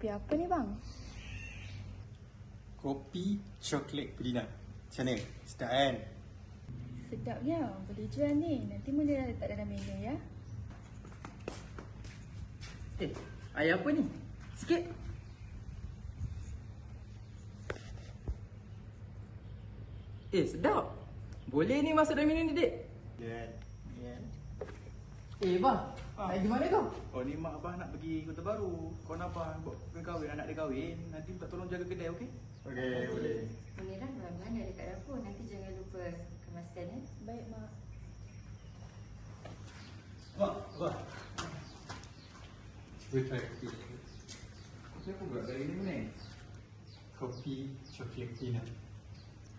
kopi apa ni bang? Kopi coklat Pedina. Macam mana? Sedap kan? Sedapnya, boleh jual ni. Nanti mula dah letak dalam menu ya. Eh, air apa ni? Sikit. Eh, sedap. Boleh ni masuk dalam minum ni, Dek. Ya. Ya. Eh, bang. Ah. Nak gimana kau? Oh ni mak abah nak pergi kota baru. Kau nak abah buat kena kahwin, anak dia kahwin. Nanti minta tolong jaga kedai, okey? Okey, boleh. Munirah belangan ada dekat dapur. Nanti jangan lupa kemaskan ya. Baik mak. Mak, abah. Cuba try kopi. Kopi apa buat dari ni mana? Kopi coklat Pedina.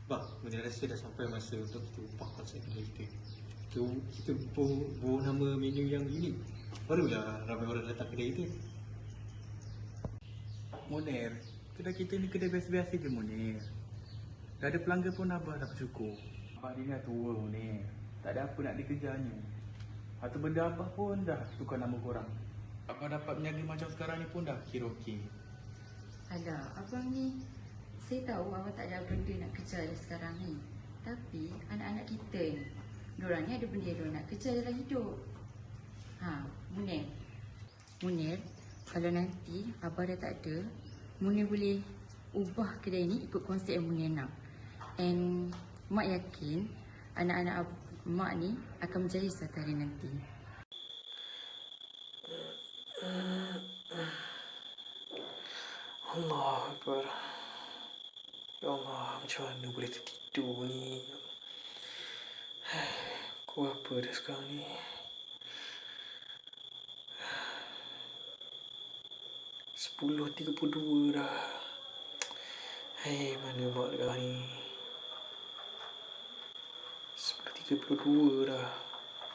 Bah, benda rasa dah sampai masa untuk kita ubah konsep kita. Kita, kita bawa, bawa nama menu yang unik. Barulah ramai orang datang kedai kita. Munir, kedai kita ni kedai biasa-biasa je Munir. Dah ada pelanggan pun abah dah bersyukur. Abah ni dah tua Munir. Tak ada apa nak dikejarnya. Atau benda abah pun dah tukar nama korang. Abah dapat menjaga macam sekarang ni pun dah kira okey. Alah, abang ni saya tahu abang tak ada benda nak kejar sekarang ni. Tapi anak-anak kita ni, diorang ni ada benda diorang nak kejar dalam hidup. Ha, Munir. Munir, kalau nanti abah dah tak ada, Munir boleh ubah kedai ni ikut konsep yang Munir nak. And mak yakin anak-anak mak ni akan menjadi satu hari nanti. Allah Akbar Ya Allah macam mana boleh tertidur ni Aku apa dah sekarang ni? Sepuluh tiga puluh dua dah. Hei mana mak sekarang ni? Sepuluh tiga puluh dua dah.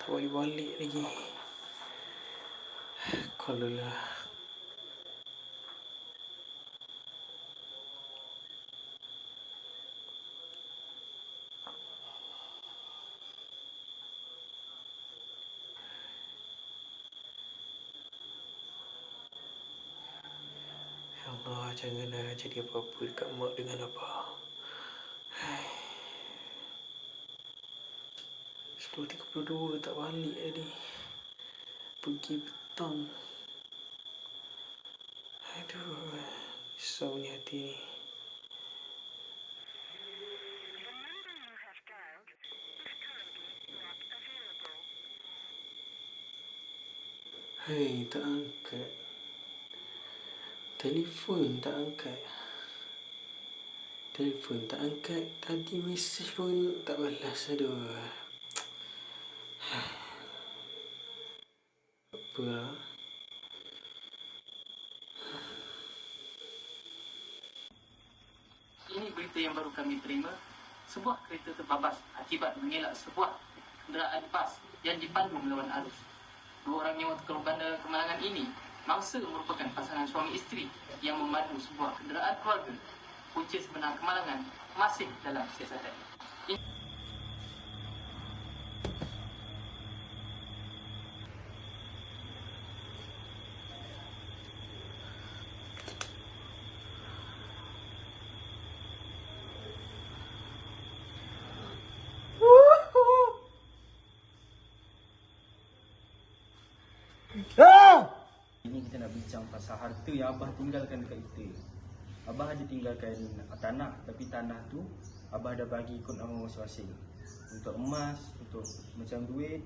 Tak balik-balik lagi. Kalau lah Allah, janganlah jadi apa-apa dekat mak dengan abah. Hai. 10.32 tak balik tadi. Pergi petang. Aduh, risaunya hati ni. Hei, tak angkat. Telefon tak angkat. Telefon tak angkat. Tadi mesej pun tak balas. Aduh. Apa lah. Ini berita yang baru kami terima. Sebuah kereta terbabas akibat mengelak sebuah kenderaan bas yang dipandu melawan arus. Dua orang nyawa korban dalam kemalangan ini mangsa merupakan pasangan suami isteri yang memandu sebuah kenderaan keluarga. Punca sebenar kemalangan masih dalam siasatan. Ini kita nak bincang pasal harta yang abah tinggalkan dekat kita. Abah ada tinggalkan tanah tapi tanah tu abah dah bagi ikut nama masing-masing. Untuk emas, untuk macam duit,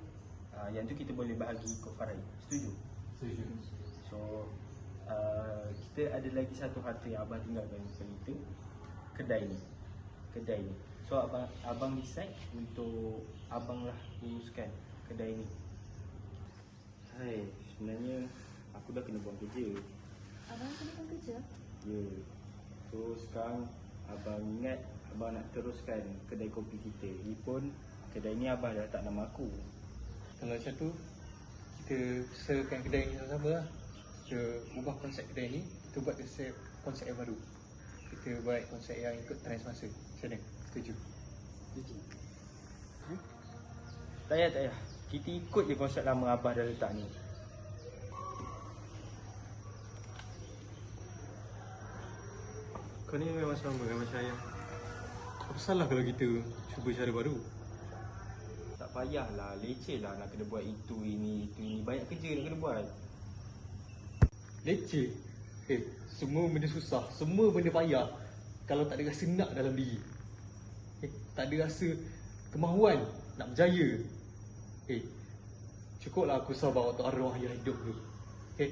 uh, yang tu kita boleh bahagi ikut farai. Setuju? Setuju. So uh, kita ada lagi satu harta yang abang tinggalkan dekat kita kedai ni. Kedai ni. So abang abang decide untuk abang lah uruskan kedai ni. Hai, sebenarnya aku dah kena buang kerja. Abang kena buat kerja? Ya. So sekarang abang ingat abang nak teruskan kedai kopi kita. Ni pun kedai ni abang dah tak nama aku. Kalau macam tu, kita sesuaikan kedai ni sama-sama lah. Kita ubah konsep kedai ni, kita buat konsep, konsep yang baru. Kita buat konsep yang ikut trend semasa. Macam mana? Setuju? Setuju. Tak payah, tak payah. Kita ikut je konsep lama abah dah letak ni. Kau ni memang sama dengan macam ayah. Apa salah kalau kita cuba cara baru? Tak payahlah, leceh lah nak kena buat itu, ini, itu, ini. Banyak kerja nak kena buat. Leceh. Eh, semua benda susah, semua benda payah kalau tak ada rasa nak dalam diri. Eh, tak ada rasa kemahuan nak berjaya. Eh, cukuplah aku sabar waktu arwah ayah hidup tu. Eh,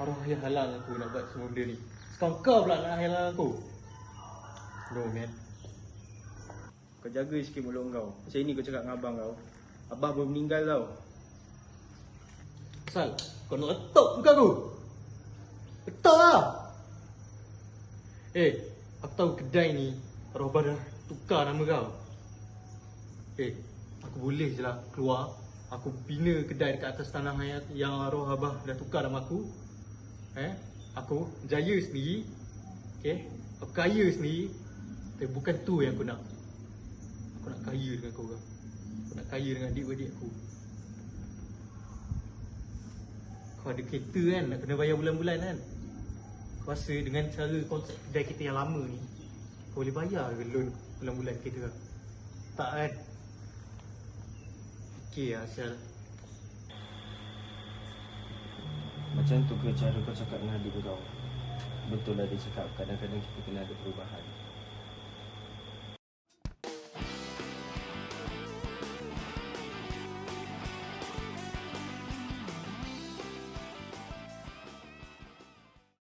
arwah ayah halang aku nak buat semua benda ni. Sekarang kau pula nak halang aku. No man. Kau jaga sikit mulut kau. Macam ni kau cakap dengan abang kau. Abah baru meninggal tau. Asal kau nak letak muka aku. Letak lah. Eh, aku tahu kedai ni arwah dah tukar nama kau. Eh, aku boleh je lah keluar. Aku bina kedai dekat atas tanah yang, yang arwah abah dah tukar nama aku. Eh, aku jaya sendiri. Okay, aku kaya sendiri. Tapi bukan tu yang aku nak. Aku nak kaya dengan kau orang. Aku nak kaya dengan adik-adik aku. Kau ada kereta kan nak kena bayar bulan-bulan kan Kau rasa dengan cara konsep kedai kita yang lama ni Kau boleh bayar ke loan bulan-bulan kita Tak kan lah Syal Macam tu ke cara kau cakap dengan adik kau? Betul lah dia cakap kadang-kadang kita kena ada perubahan.